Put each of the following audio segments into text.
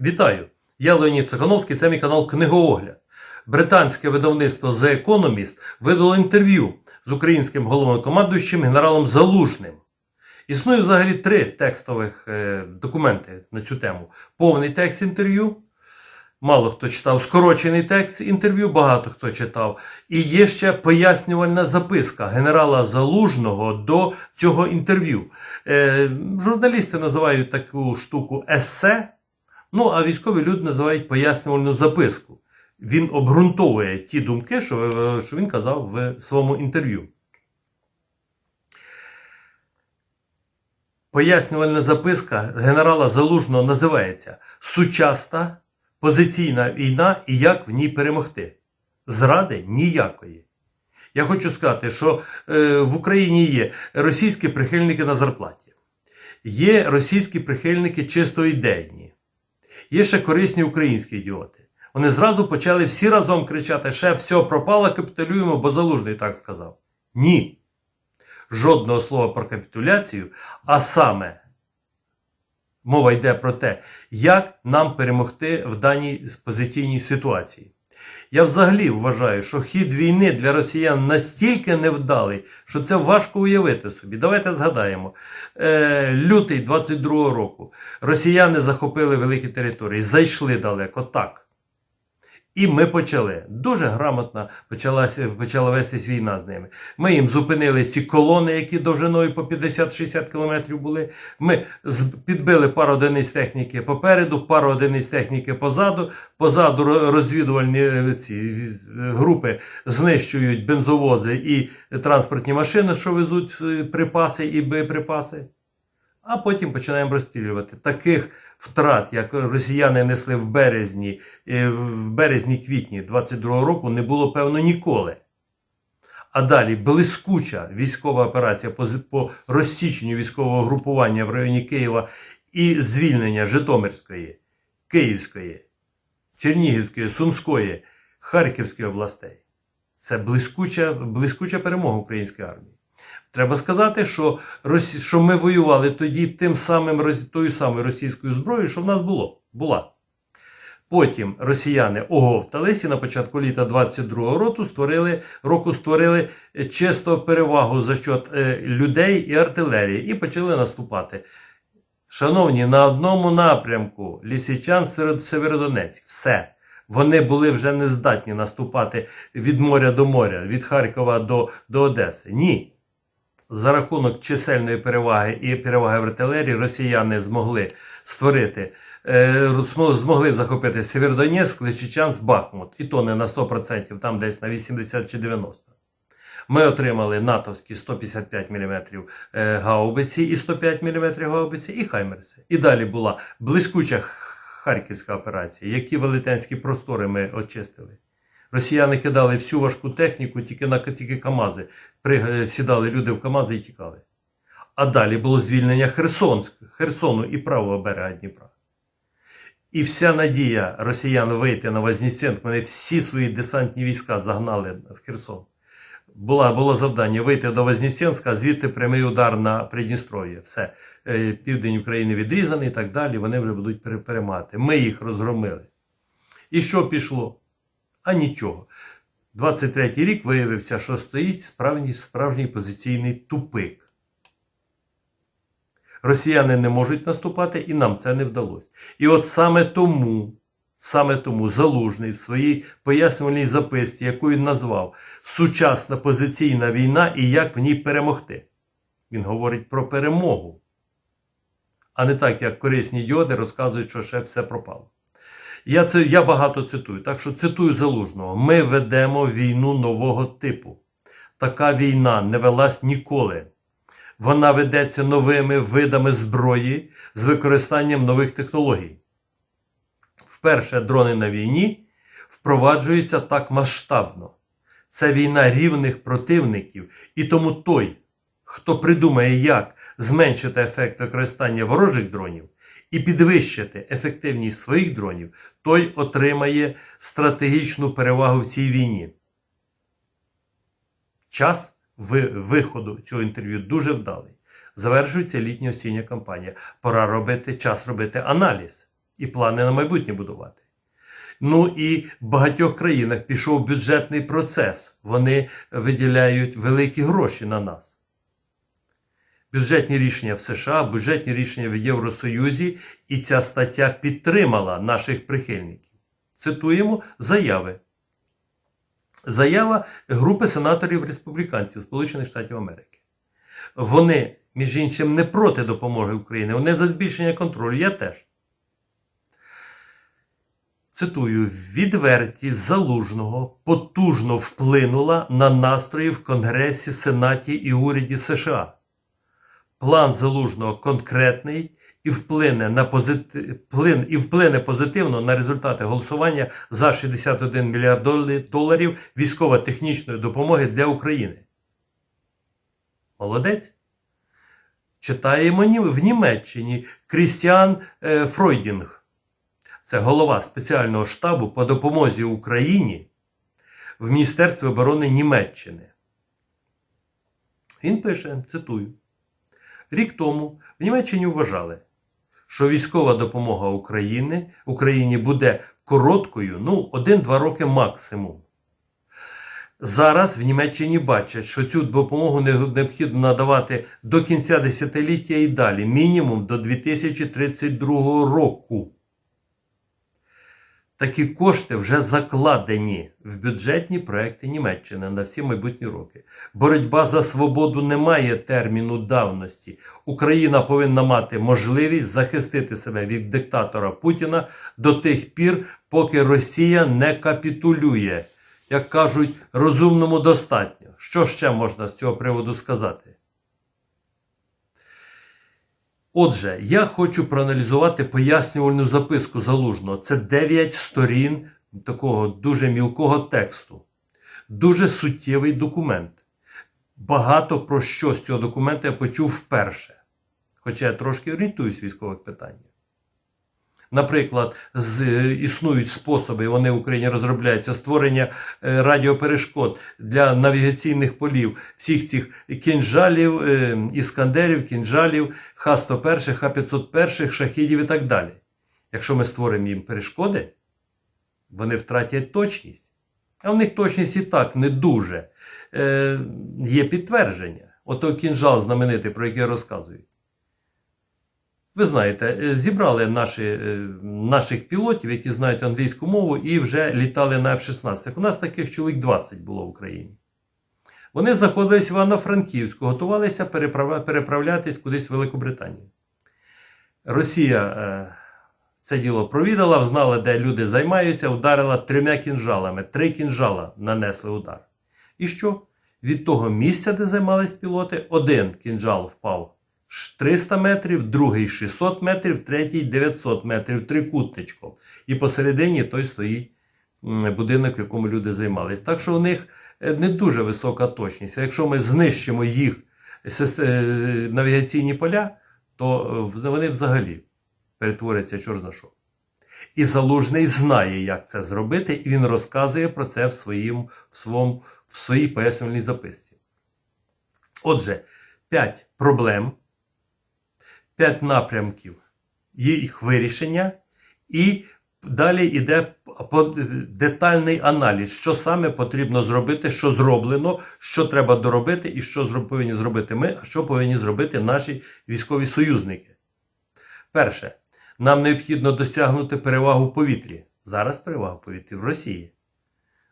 Вітаю! Я Леонід Цехановський, це мій канал Книгоогляд. Британське видавництво The Economist видало інтерв'ю з українським головнокомандуючим генералом Залужним. Існує взагалі три текстових е, документи на цю тему: повний текст інтерв'ю. Мало хто читав скорочений текст інтерв'ю, багато хто читав. І є ще пояснювальна записка генерала Залужного до цього інтерв'ю. Е, журналісти називають таку штуку есе, ну а військові люди називають пояснювальну записку. Він обґрунтовує ті думки, що, е, що він казав в своєму інтерв'ю. Пояснювальна записка генерала Залужного називається Сучасна позиційна війна і як в ній перемогти. Зради ніякої. Я хочу сказати, що е, в Україні є російські прихильники на зарплаті, є російські прихильники чисто ідейні, є ще корисні українські ідіоти. Вони зразу почали всі разом кричати: ще все пропало, капітулюємо, бо залужний так сказав. Ні. Жодного слова про капітуляцію, а саме мова йде про те, як нам перемогти в даній позиційній ситуації. Я взагалі вважаю, що хід війни для росіян настільки невдалий, що це важко уявити собі. Давайте згадаємо. Е, лютий 22-го року росіяни захопили великі території, зайшли далеко так. І ми почали. Дуже грамотно почалася, почала вестись війна з ними. Ми їм зупинили ці колони, які довжиною по 50-60 кілометрів були. Ми підбили пару одиниць техніки попереду, пару одиниць техніки позаду. Позаду розвідувальні е, ці е, групи знищують бензовози і транспортні машини, що везуть е, припаси і боєприпаси. А потім починаємо розстрілювати. Таких втрат, як росіяни несли в березні, е, в березні-квітні 22-го року, не було певно ніколи. А далі блискуча військова операція по, по розсіченню військового групування в районі Києва і звільнення Житомирської, Київської, Чернігівської, Сумської, Харківської областей. Це блискуча, блискуча перемога української армії. Треба сказати, що, що ми воювали тоді тим самим, тою самою російською зброєю, що в нас було. була. Потім росіяни оговтались і на початку літа 22-го року створили, року створили е, чисто перевагу за счет е, людей і артилерії і почали наступати. Шановні, на одному напрямку Лісичан Северодонецьк. Все. Вони були вже не здатні наступати від моря до моря, від Харкова до, до Одеси. Ні. За рахунок чисельної переваги і переваги в артилерії росіяни змогли створити, е, змогли захопити Сєвєродонецьк, Лисичанськ, Бахмут. І то не на 100%, там десь на 80 чи 90. Ми отримали натовські 155 мм е, гаубиці і 105 мм гаубиці, і Хаймерси. І далі була блискуча Харківська операція, які велетенські простори ми очистили. Росіяни кидали всю важку техніку тільки на тільки КАМАЗи. Сідали люди в КАМАЗи і тікали. А далі було звільнення Херсонськ, Херсону і правого берега Дніпра. І вся надія росіян вийти на Вознесенськ, вони всі свої десантні війська загнали в Херсон. Була, було завдання вийти до Вознесенська, звідти прямий удар на Придністров'я. Все, Е, південь України відрізаний і так далі. Вони вже будуть пере- переймати. Ми їх розгромили. І що пішло? А нічого. 23-й рік виявився, що стоїть справжній, справжній позиційний тупик. Росіяни не можуть наступати, і нам це не вдалося. І от саме тому, саме тому Залужний в своїй пояснювальній записці, яку він назвав Сучасна позиційна війна і як в ній перемогти. Він говорить про перемогу. А не так, як корисні ідіоти розказують, що ще все пропало. Я, це, я багато цитую, так що цитую Залужного. Ми ведемо війну нового типу. Така війна не велась ніколи. Вона ведеться новими видами зброї з використанням нових технологій. Вперше дрони на війні впроваджуються так масштабно. Це війна рівних противників, і тому той, хто придумає, як зменшити ефект використання ворожих дронів і підвищити ефективність своїх дронів, той отримає стратегічну перевагу в цій війні. Час виходу цього інтерв'ю дуже вдалий. Завершується літня осіння кампанія. Пора робити час робити аналіз. і плани на майбутнє будувати. Ну і в багатьох країнах пішов бюджетний процес. Вони виділяють великі гроші на нас. Бюджетні рішення в США, бюджетні рішення в Євросоюзі, і ця стаття підтримала наших прихильників. Цитуємо заяви. Заява групи сенаторів республіканців Сполучених Штатів Америки. Вони, між іншим, не проти допомоги Україні, вони за збільшення контролю. Я теж. Цитую, відвертість залужного потужно вплинула на настрої в Конгресі, Сенаті і уряді США. План залужного конкретний і вплине, на позити... і вплине позитивно на результати голосування за 61 мільярд доларів військово-технічної допомоги для України. Молодець. Читаємо в Німеччині Крістіан е, Фройдінг. Це голова спеціального штабу по допомозі Україні в Міністерстві оборони Німеччини. Він пише, цитую: рік тому в Німеччині вважали, що військова допомога України, Україні буде короткою, ну, 1-2 роки максимум. Зараз в Німеччині бачать, що цю допомогу необхідно надавати до кінця десятиліття і далі, мінімум до 2032 року. Такі кошти вже закладені в бюджетні проекти Німеччини на всі майбутні роки. Боротьба за свободу не має терміну давності. Україна повинна мати можливість захистити себе від диктатора Путіна до тих пір, поки Росія не капітулює. Як кажуть, розумному достатньо. Що ще можна з цього приводу сказати? Отже, я хочу проаналізувати пояснювальну записку залужного. Це 9 сторін такого дуже мілкого тексту. Дуже суттєвий документ. Багато про що з цього документу я почув вперше. Хоча я трошки орієнтуюсь в військових питаннях. Наприклад, з, е, існують способи, вони в Україні розробляються створення е, радіоперешкод для навігаційних полів всіх цих кінжалів, е, іскандерів, кінжалів, Х-101, Х-501, шахідів і так далі. Якщо ми створимо їм перешкоди, вони втратять точність. А в них точність і так не дуже. Е, є підтвердження. Ото кінжал знаменитий, про який я розказую. Ви знаєте, е, зібрали наші, е, наших пілотів, які знають англійську мову, і вже літали на F-16. У нас таких чоловік 20 було в Україні. Вони знаходились в Івано-Франківську, готувалися переправ... переправлятись кудись в Великобританію. Росія е, це діло провідала, знала, де люди займаються, ударила трьома кінжалами. Три кінжала нанесли удар. І що? Від того місця, де займались пілоти, один кінжал впав 300 метрів, другий 600 метрів, третій 900 метрів, трикутничком. І посередині той стоїть будинок, в якому люди займались. Так що у них е, не дуже висока точність. Якщо ми знищимо їх е, навігаційні поля, то е, вони взагалі перетворяться чорт на що. І Залужний знає, як це зробити, і він розказує про це в, своїм, в, своєму, в своїй пояснювальній записці. Отже, п'ять проблем, п'ять напрямків їх вирішення, і далі йде детальний аналіз, що саме потрібно зробити, що зроблено, що треба доробити, і що повинні зробити ми, а що повинні зробити наші військові союзники. Перше, нам необхідно досягнути перевагу в повітрі. Зараз перевага в повітрі в Росії.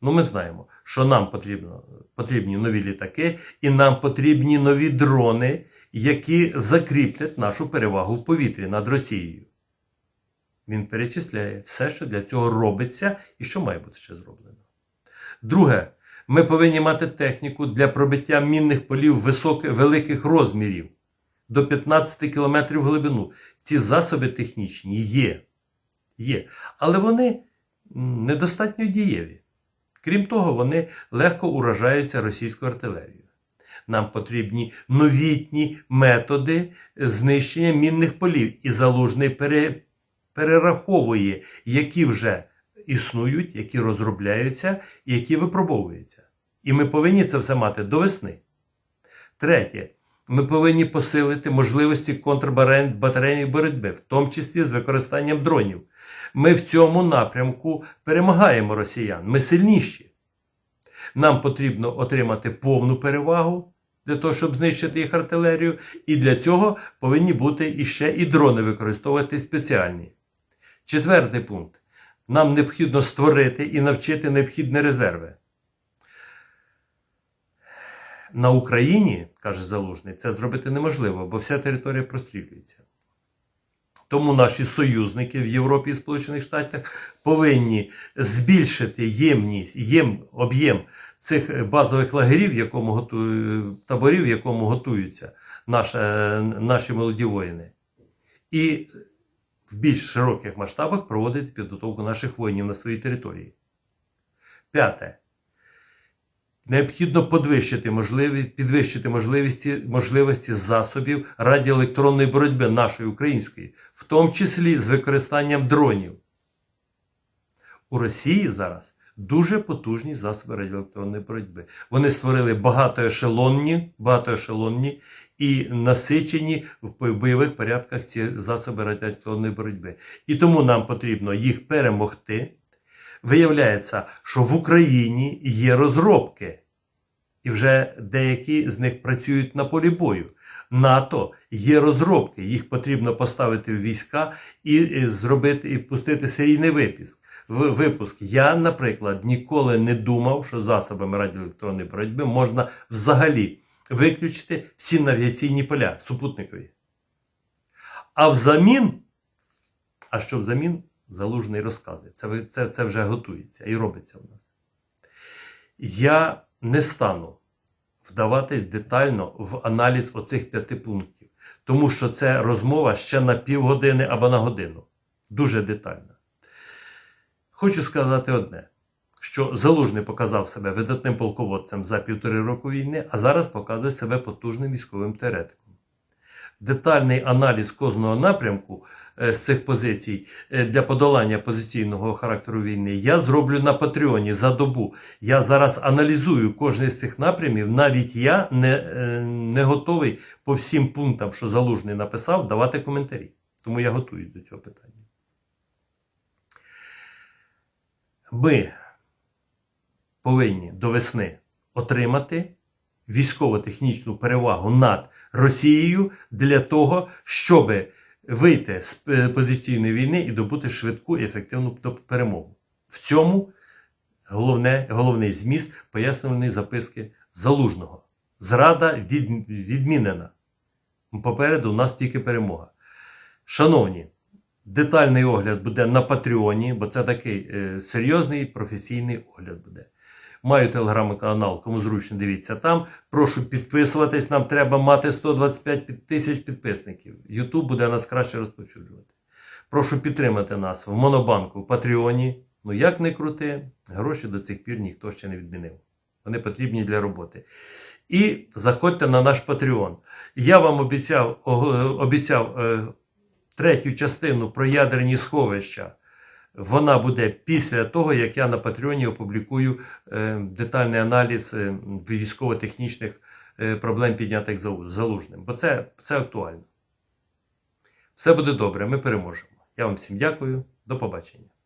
Ну, ми знаємо, що нам потрібно, потрібні нові літаки, і нам потрібні нові дрони, які закріплять нашу перевагу в повітрі над Росією. Він перечисляє все, що для цього робиться і що має бути ще зроблено. Друге, ми повинні мати техніку для пробиття мінних полів високих, великих розмірів до 15 км в глибину. Ці засоби технічні є. є. Але вони недостатньо дієві. Крім того, вони легко уражаються російською артилерією. Нам потрібні новітні методи знищення мінних полів. І залужний пере, перераховує, які вже існують, які розробляються які випробовуються. І ми повинні це все мати до весни. Третє. Ми повинні посилити можливості контрбатарейної боротьби, в тому числі з використанням дронів. Ми в цьому напрямку перемагаємо росіян. Ми сильніші. Нам потрібно отримати повну перевагу для того, щоб знищити їх артилерію, і для цього повинні бути іще і дрони використовувати спеціальні. Четвертий пункт. Нам необхідно створити і навчити необхідні резерви. На Україні, каже Залужний, це зробити неможливо, бо вся територія прострілюється. Тому наші союзники в Європі і Сполучених Штатах повинні збільшити ємність, єм, об'єм цих базових лагерів, якому готую, таборів, в якому готуються наша, наші молоді воїни, і в більш широких масштабах проводити підготовку наших воїнів на своїй території. П'яте. Необхідно підвищити можливість, підвищити можливості, можливості засобів радіоелектронної боротьби нашої української, в тому числі з використанням дронів. У Росії зараз дуже потужні засоби радіоелектронної боротьби. Вони створили багатоешелонні, багатоешелонні і насичені в бойових порядках ці засоби радіоелектронної боротьби. І тому нам потрібно їх перемогти. Виявляється, що в Україні є розробки, і вже деякі з них працюють на полі бою. НАТО є розробки, їх потрібно поставити в війська і зробити і пустити серійний випуск. Випуск. Я, наприклад, ніколи не думав, що засобами радіоелектронної боротьби можна взагалі виключити всі навігаційні поля супутникові. А взамін, а що взамін? Залужний розказує. Це, це, це вже готується і робиться в нас. Я не стану вдаватись детально в аналіз оцих п'яти пунктів, тому що це розмова ще на півгодини або на годину. Дуже детальна. Хочу сказати одне: що Залужний показав себе видатним полководцем за півтори року війни, а зараз показує себе потужним військовим теоретиком. Детальний аналіз кожного напрямку з цих позицій е, для подолання позиційного характеру війни я зроблю на Патреоні за добу. Я зараз аналізую кожен з цих напрямів. Навіть я не, е, не готовий по всім пунктам, що Залужний написав, давати коментарі. Тому я готуюсь до цього питання. Ми повинні до весни отримати військово-технічну перевагу над Росією для того, щоб вийти з позиційної війни і добути швидку і ефективну перемогу. В цьому головне, головний зміст пояснювальної записки залужного. Зрада від, відмінена. Попереду у нас тільки перемога. Шановні, детальний огляд буде на Патреоні, бо це такий е, серйозний професійний огляд буде. Маю телеграм-канал, кому зручно дивіться там. Прошу підписуватись, нам треба мати 125 тисяч підписників. Ютуб буде нас краще розповсюджувати. Прошу підтримати нас в Монобанку, в Патреоні. Ну як не крути, гроші до цих пір ніхто ще не відмінив. Вони потрібні для роботи. І заходьте на наш Patreon. Я вам обіцяв, обіцяв е, третю частину про ядерні сховища. Вона буде після того, як я на Патреоні опублікую е, детальний аналіз е, військово-технічних е, проблем, піднятих залужним. Бо це, це актуально. Все буде добре, ми переможемо. Я вам всім дякую, до побачення.